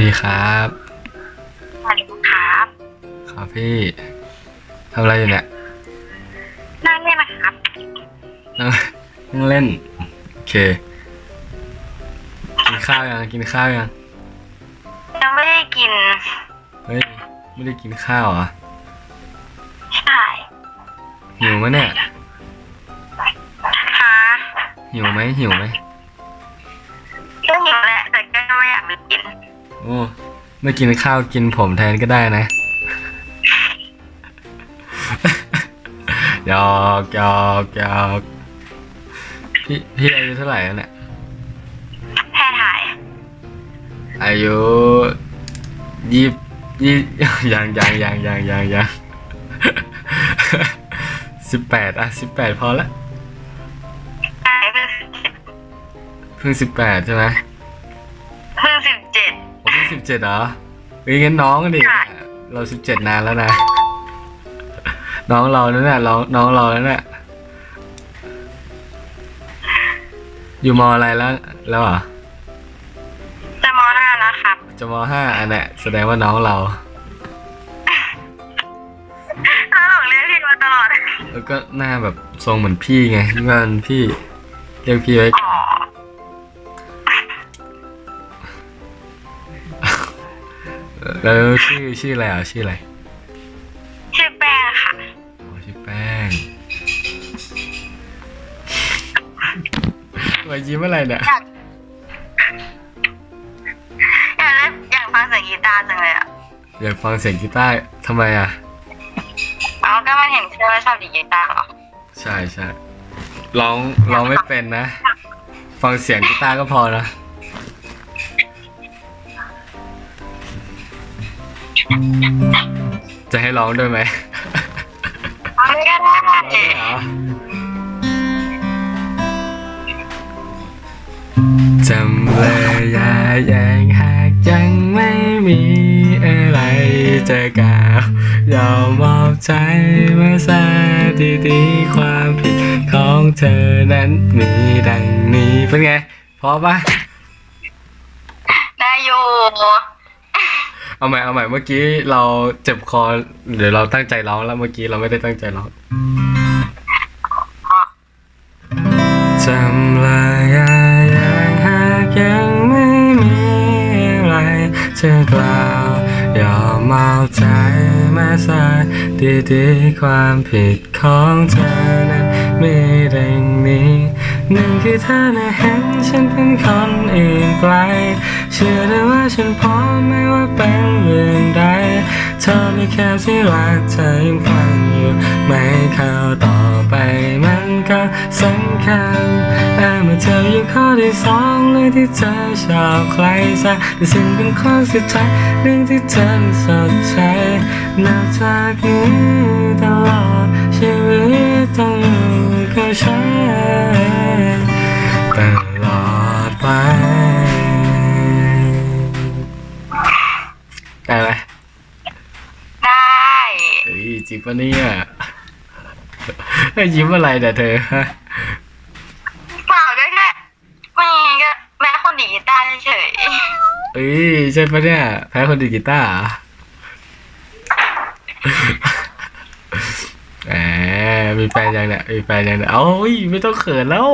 ดีครับสวัสดีครับ ครับพี่ทำอะไรอยู่เนี่ยนั่งเล่นนะครับนั่งนั่งเล่น โอเค กินข้าวยังกินข้าวยังยังไม่ได้กิน เฮ้ย ไม่ได้กินข้าวเหรอะใช่หิวไหมเนี่ยค่ะหิวไหมหิวไหม อ้ไม่กินข้าวกินผมแทนก็ได้นะหยอกหยอกหยอกพี่พี่อายุเท่าไหร่แล้วเนี่ยแพ้ถ่าย อายุยี่ยี่ยังยังยังยังยังยังสิบแปดอะสิบแปดพอละใช่เพิ่งเพิ่งสิบแปดใช่ไหม สิบเจ็ดเหรอเฮ้ยงั้นน้องกันดิค่ะเราสิบเจ็ดนานแล้วนะ น้องเรานั่นแหละน้องน้องเรานั่นแหละอยู่มอะไรแล้ว แล้วเหรอจะมห้าแล้วครับ จะมห้าอันเนี้ยแสดงว่าน้องเราแล้วหนูเรียกพี่มาตลอด แล้วก็หน้าแบบทรงเหมือนพี่ไงที่ว่าพี่เรียกพี่ไว้ก่อ๋ออน แล้วชื่อชื่ออะไรอะชื่ออะไรชื่อแป้งค่ะอ๋อชื่อแป้งมายิ้มอะไรเนี่ยอยากอยากเล่นอยากฟังเสียงกีตาร์จังเลยอะอยากฟังเสียงกีตาร์ทำไมอะเอาก็มันเห็นเชื่อว่าชอบดีดกีตาร์เหรอใช่ใช่ร้องร้องไม่เป็นนะ ฟังเสียงกีตาร์ก็พอนะ จะให้ร้องด้วยไหมเอาไม่ก็ได้ร้องด้วยเหรอจำเลยอย่าแย่งหากยังไม่มีอะไรจะกล่าวยอมมอบใจมาซะดีๆความผิดของเธอนั้นมีดังนี้เป็นไงพอปะได้อยู่ เอาใหม่เอาใหม่เมื่อกี้เราเจ็บคอเดี๋ยวเราตั้งใจร้องแล้วเมื่อกี้เราไม่ได้ตั้งใจร้องจำเลยอย่ายังหากยังไม่มีอะไรจะกล่าวยอมเอาใจมาใส่ดีๆความผิดของเธอนั้นมีดังนี้ หนึ่งคือเธอน่เห็นฉันเป็นคนอื่นไกล เชื่อได้ว่าฉันพร้อมไม่ว่าเป็นเรื่องใด เธอไม่แค่ที่รักเธอยังฟังอยู่ ไม่เข้าต่อไปมันก็สำคัญแต่เมื่อเธออยู่ข้อที่สองเรื่องที่เธอชอบใครสักแต่สิ่งเป็นข้อสุดท้ายเรื่องที่เธอสดใสนับจากนี้ตลอดชีวิตต้องอยู่กับฉัน ตลอดไปได้ไหมได้เฮ้ยจริงปะเนี่ยเฮ้ยิ้มอะไรเนี่เธอฮะเปล่าก็แค่ไม่ก็แม่คนดีกีตาร์เฉยเอ้ยใช่ปะเนี่ยแพ้คนดีดกีตาร์เหรอแหมมีแฟนยังเนี่ยมีแฟนยังเนี่ยเอ้ยไม่ต้องเขินแล้ว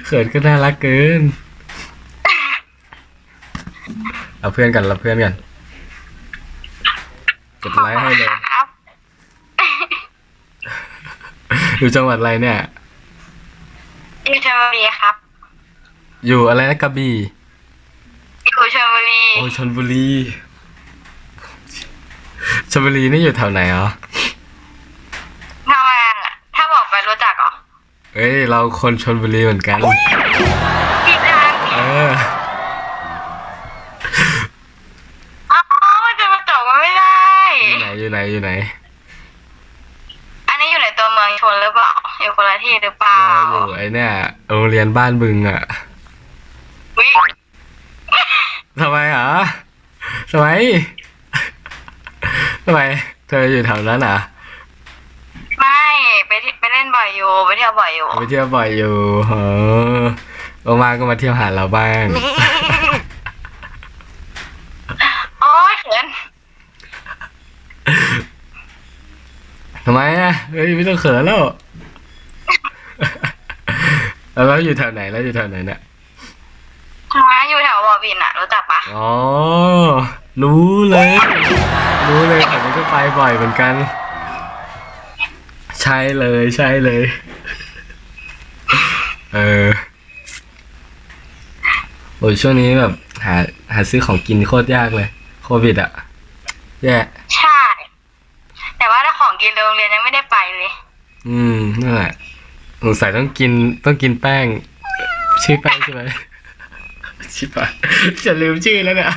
เขินก็น่ารักเกิน เอาเพื่อนกันเราเพื่อนกันกดๆไลค์ให้เลยครับอยู่จังหวัดอะไรเนี่ย อยู่ชลบุรีครับ อยู่อะไรนะกระบี่อยู่ชลบุรีโอ้ยชนบุรีชนบุรีนี่อยู่แถวไหนอ๋อ ทำไมอะถ้าบอกไปรู้จักเหรอ เอ้ย เราคนชนบุรีเหมือนกันพี่จังเออ อ๋อมันจะมาจบมันไม่ได้ อยู่ไหน อยู่ไหน อยู่ไหนอันนี้อยู่ในตัวเมืองชนหรือเปล่า อยู่คนละที่หรือเปล่า เราอยู่ไอเนี่ยโรงเรียนบ้านบึงอะวิทำไมอะทำไมทำไมเธออยู่แถวนั้นอะ ไม่ไปที่ไปเล่น บ่อยอยู่ไปเที่ยวบ่อยอยู่ไปเที่ยวบ่อยอยู่เออว่างๆก็มาเที่ยวหาเราบ้างโอ้ยเขินทำไมอะเฮ้ยไม่ต้องเขินแล้วแล้วเราอยู่แถวไหนแล้วอยู่แถวไหนเนี่ยมาอยู่แถวบอบินอะรู้จักปะอ๋อรู้เลย รู้เลยผมก็ไปบ่อยเหมือนกันใช่เลยใช่เลย เออโอ้ยช่วงนี้แบบ หา หาซื้อของกินโคตรยากเลย โควิดอะแย่ใช่ แต่ว่าถ้าของกินโรงเรียนยังไม่ได้ไปเลย อืมนั่นแหละสงสัยต้องกินต้องกินแป้ง ชื่อแป้งใช่ไหมชิบะจะลืมชื่อแล้วเนี่ย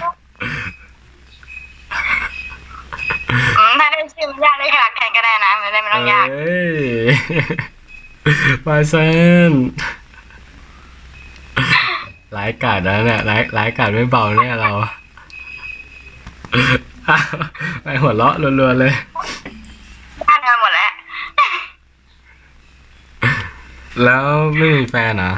อืมถ้า ได้ชื่อมันยากได้ขนาดแข่งก็ได้นะไม่ได้ไม่ต้องยากเอ้ยมาเซนร้ายกาดนะเนี่ยร้ายร้ายกาดไม่เบาเนี่ยเราไปหัวเราะรัวๆเลยบ้านกันหมดแล้ว แล้วไม่มีแฟนเหรอ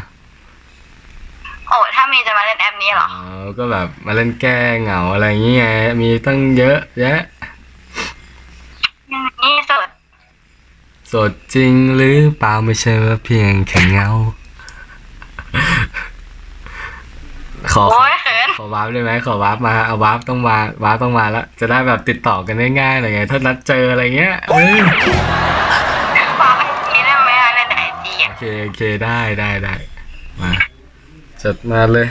โอ้ถ้ามีจะมาเล่นแอปนี้เหรออ๋อก็แบบมาเล่นแก้เหงาอะไรอย่างเงี้ยมีตั้งเยอะแยะ นี่สุด โสดจริงหรือเปล่าไม่ใช่ว่าเพียงแค่เงาขอขอ โอ้ยเขินขอวาร์ปได้ไหมขอวาร์ปมาเอาวาร์ปต้องมาวาร์ปต้องมาแล้ว จะได้แบบติดต่อกันง่ายๆหน่อยไง ถ้านัดเจออะไรเงี้ยเอ้ยฝากไอจีได้ไหมอะเล่นแต่ไอจีโอเคโอเคได้ได้ได้มาจัดมาเลย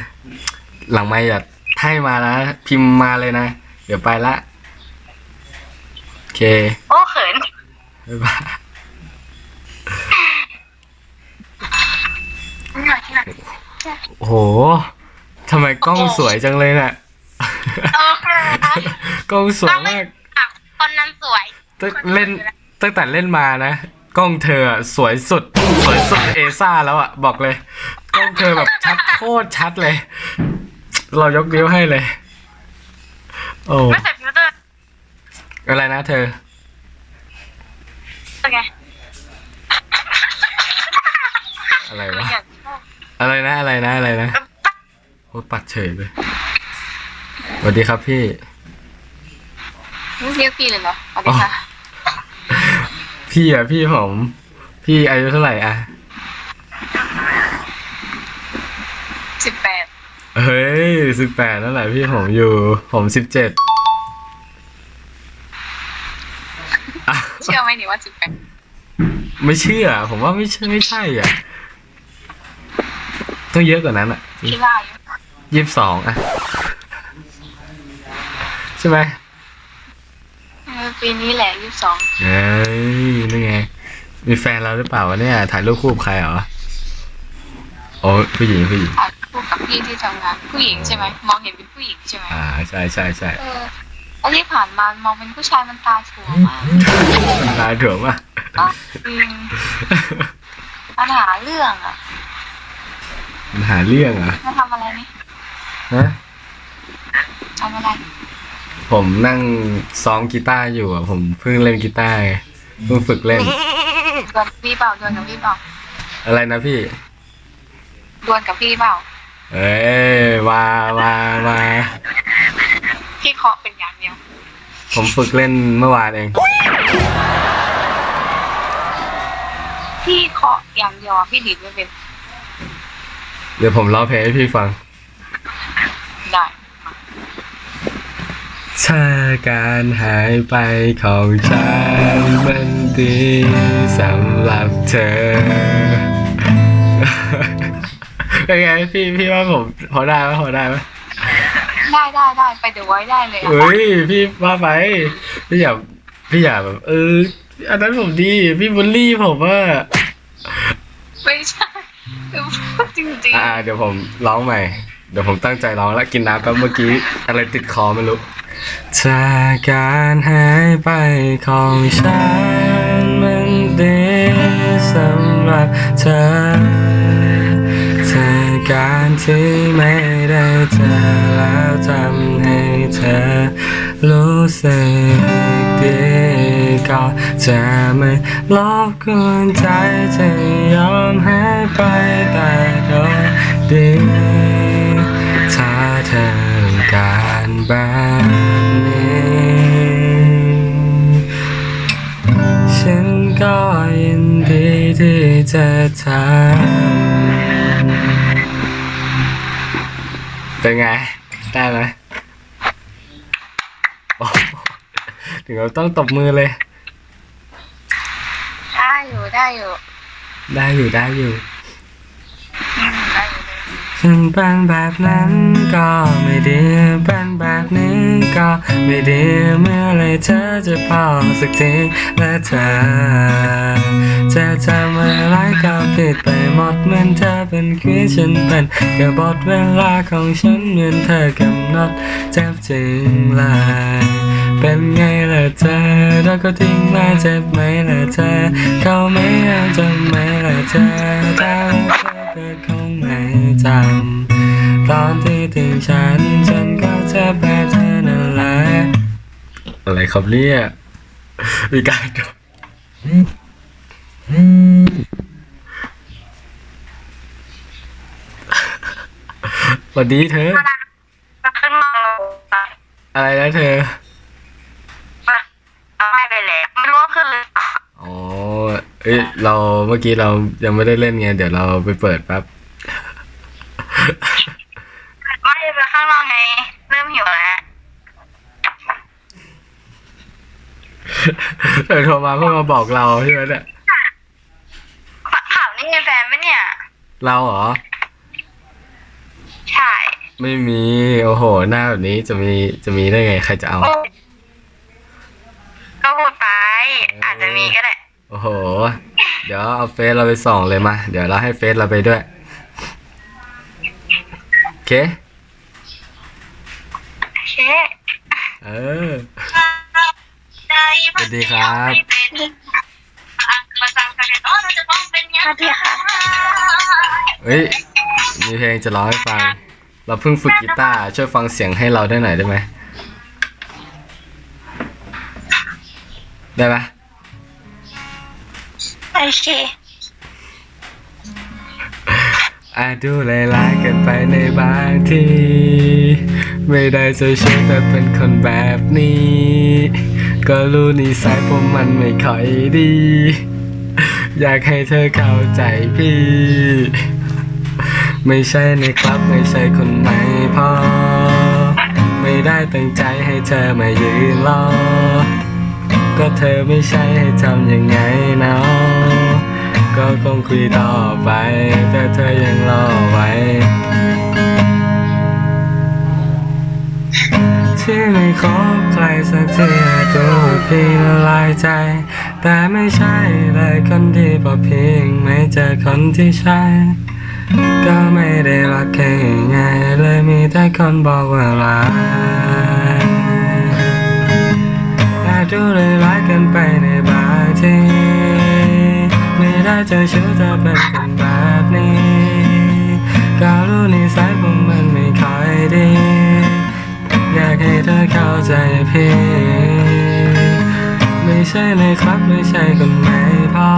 หลังไม่อยากให้มานะพิมพ์มาเลยนะ เดี๋ยวไปละ โอเคโอ้เขิน บ๊ายบาย โอ้โหทำไมกล้องสวยจังเลยเนี่ยเออเขินกล้องสวยมากคนนั้นสวยตั้งเล่นตั้งแต่เล่นมานะ กล้องเธออะสวยสุด สวยสุดเอซ่าแล้วอะ บอกเลย กล้องเธอแบบชัดโคตรชัดเลย เรายกนิ้วให้เลย โอ้ไม่ใส่ฟิลเตอร์อะไรนะเธอเป็นไงอะไรวะ อะไรนะอะไรนะอะไรนะโอ้ปัดเฉยเลยสวัสดีครับพี่เรียกพี่เลยเหรอสวัสดีค่ะ พี่อะพี่ผม พี่อายุเท่าไหร่อะสิบแปดเฮ้ยสิบแปดนั่นแหละพี่ผมอยู่ ผมสิบเจ็ดเชื่อไหมนี่ว่าสิบแปดไม่เชื่อ ผมว่าไม่ใช่ไม่ใช่อะ ต้องเยอะกว่านั้นอะพี่ว่าอยู่ยี่สิบสองอะ ใช่ไหมเออปีนี้แหละยี่สิบสองเอ้ยนี่ไง มีแฟนแล้วหรือเปล่าวะเนี่ยถ่ายรูปคู่กับใครเหรอโอ้ผู้หญิงผู้หญิงถ่ายคู่กับพี่ที่ทำงาน ผู้หญิงใช่ไหมมองเห็นเป็นผู้หญิงใช่ไหมอ่าใช่ใช่ใช่เออแล้วที่ผ่านมามองเป็นผู้ชายมันตาถั่วมากตายถ่วมอะก็จริงปัญหาเรื่องอะ มันหาเรื่องเหรอะมาทำอะไรนี่ฮะทำอะไร ผมนั่งซ้อมกีตาร์อยู่อะ ผมเพิ่งเล่นกีตาร์ไงเพิ่งฝึกเล่นดวลกับพี่เปล่าดวลกับพี่เปล่าอะไรนะพี่ดวลกับพี่เปล่าเอ้ยมามามาพี่เคาะเป็นอย่างเดียวผมฝึกเล่นเมื่อวานเอง พี่เคาะอย่างเดียวอะพี่ดีดไม่เป็น เดี๋ยวผมร้องเพลงให้พี่ฟัง ได้ ถ้าการหายไปของฉันมันดีสำหรับเธอ เป็นไงพี่พี่ว่าผมพอได้ไหมพอได้ไหมได้ได้ได้ไปเดี๋ยวไว้ได้เลยอะเฮ้ยพี่ว่าไป พี่อย่าพี่อย่าแบบ เออ อันนั้นผมดี พี่บูลลี่ผมว่า ไม่ใช่คือพูด จริงอ่าเดี๋ยวผมร้องใหม่ เดี๋ยวผมตั้งใจร้องแล้วกินน้ำแป๊บเมื่อกี้ อะไรติดคอไม่รู้ถ้ากการหายไปของฉันมันดีสำหรับเธอถ้าการที่ไม่ได้เจอแล้วทำให้เธอรู้สึกดี ก็จะไม่รบกวนใจจะยอมใหายไปแต่โดยดีถ้าเธอต้องการแบบนี้ฉันก็ยินดีที่จะทำเป็นไง ได้ไหมถึงเราต้องตบมือเลย ได้อยู่ได้อยู่ ได้อยู่ได้อยู่อืมได้อยู่เลยฉันเป็นแบบนั้นก็ไม่ดีเป็นแบบนี้ก็ไม่ดีเมื่อไรเธอจะพอสักทีและเธอจะทำอะไรก็ผิดไปหมดเหมือนเธอเป็นควีนฉันเป็นแค่บทเวลาของฉันเหมือนเธอกำหนดเจ็บจริงเลย เป็นไงล่ะเธอแล้วก็ทิ้งมาเจ็บไหมล่ะเธอ เขาไม่เอาจำไหมล่ะเธอแต่ว่าเธอคงไม่จำตอนที่ทิ้งฉัน ฉันก็จะแบบเธอนั่นแหละอะไรครับเนี่ยมีการโดดสวัสดีเธอ ขึ้นมาอะไรนะเธอ เอ้ยเราเมื่อกี้เรายังไม่ได้เล่นไง เดี๋ยวเราไปเปิดแป๊บไม่ไปข้างนอกไง เริ่มหิวแล้วเธอโทรมาเพื่อมาบอกเราใช่ไหมเนี่ยถามนี่มีแฟนไหมเนี่ย เราเหรอ ใช่ ไม่มี โอ้โห หน้าแบบนี้จะมีจะมีได้ไง ใครจะเอาโอ้ก็พูดไป อาจจะมีก็ได้โอ้โห เดี๋ยวเอาเฟซเราไปส่องเลยมา เดี๋ยวเราให้เฟซเราไปด้วย โอเคโอเคเออสวัสดีครับสวัสดีค่ะ เฮ้ย มีเพลงจะร้องให้ฟัง เราเพิ่งฝึกกีตาร์ ช่วยฟังเสียงให้เราได้หน่อยได้ไหม ได้ปะ โอเคอาจดูหลายๆกันไปในบางที ไม่ได้จะเชื่อแต่เป็นคนแบบนี้ ก็รู้นิสัยผมมันไม่ค่อยดี อยากให้เธอเข้าใจพี่ ไม่ใช่ในคลับไม่ใช่คนใหม่พอ ไม่ได้ตั้งใจให้เธอมายืนรอ ก็เธอไม่ใช่ให้ทำยังไงเนาะ ก็คงคุยต่อไป แต่เธอยังรอไว้ ที่ไม่คบใครสักทีดูพี่ละลายใจ แต่ไม่ใช่เลยคนที่พอเพียงไม่เจอคนที่ใช่ก็ไม่ได้รักแค่ไงเลยมีแต่คนบอกว่ารักแต่ดูเลยรักกันไปในบางที ได้เจอชู้จะเป็นคนแบบนี้ก็รู้นิสัยผมมันไม่ค่อยดี อยากให้เธอเข้าใจพี่ ไม่ใช่เลยครับไม่ใช่คนไม่พอ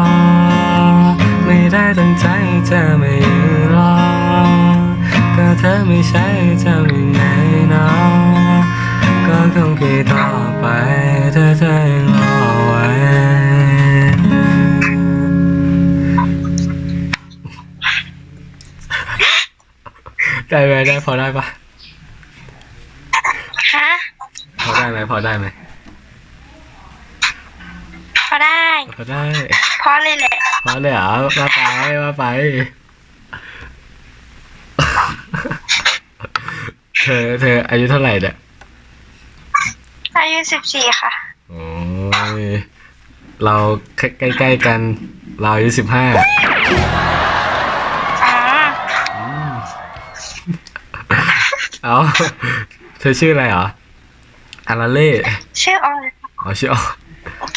ไม่ได้ตั้งใจเธอไม่ยืนรอก็เธอไม่ใช่ทำยังไงเนาะก็คงคิดต่อไปถ้าเธอยัง ได้ไหมได้พอได้ปะฮะพอได้ไหมพอได้ไหมพอได้ พอได้พอเลยแหละพอเลยเหรอมาไปมาไป เธอเธออายุเท่าไหร่เนี่ยอายุสิบสี่ค่ะโอ้ยเราใกล้ใกล้ๆกัน เราอายุสิบห้า เอาเธอชื่ออะไรเหรออาราเล่ชื่อออยอ๋อชื่อออน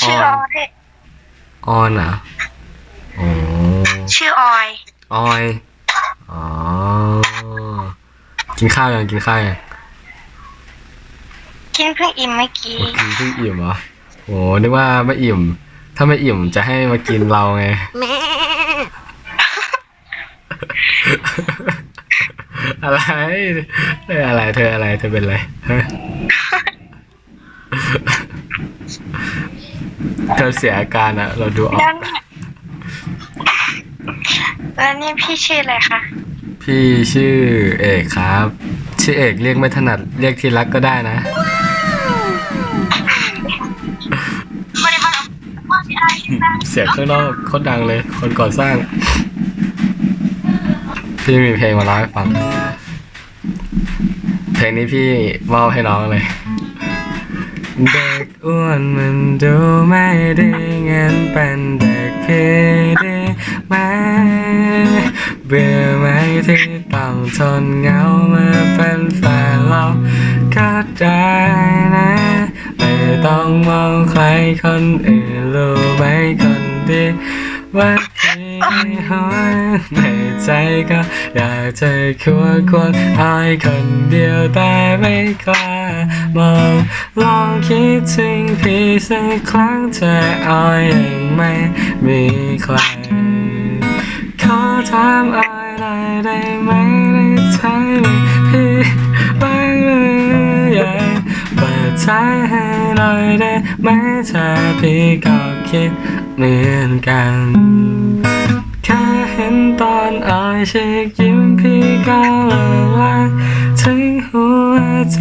ชื่อออยออนเหรอโอ้ชื่อออย ออย อ๋อ กินข้าวยังกินข้าวยังกินเพิ่งอิ่มเมื่อกี้กินเพิ่งอิ่มเหรอโหนึกว่าไม่อิ่ม ถ้าไม่อิ่มจะให้มากินเราไง อะไรเธออะไรเธออะไรเธอเป็นอะไรฮะเธอเสียอาการอะเราดูออกแล้วนี่แล้วนี่พี่ชื่ออะไรคะ พี่ชื่อเอกครับ ชื่อเอกเรียกไม่ถนัดเรียกที่รักก็ได้นะไม่ได้มาว่าสิอะไรชื่ออะไรเสียงข้างนอกโคตรดังเลย คนก่อสร้าง พี่มีเพลงมาร้องให้ฟัง เพลงนี้พี่มอบให้น้องเลย เด็กอ้วนมันดูไม่ดีงั้นเป็นเด็กพี่ดีไหมเบื่อไหมที่ต้องทนเหงาเมื่อเป็นแฟนเราก็ได้นะ ไม่ต้องมองใครคนอื่นรู้ไหมคนดีว่าพี่ หัวในใจก็อยากจะควงควรอายคนเดียวแต่ไม่กล้ามองลองคิดถึงพี่สักครั้งเธอเอายังไม่มีใคร ขอถามอะไรได้ไหมได้ใจมีพี่บ้ เปิดให้หน่อยได้ไหมเธอพี่ก็คิดเหมือนกันแค่เห็นตอนออยชิคยิ้มพี่ก็ละลายถึงหัวใจ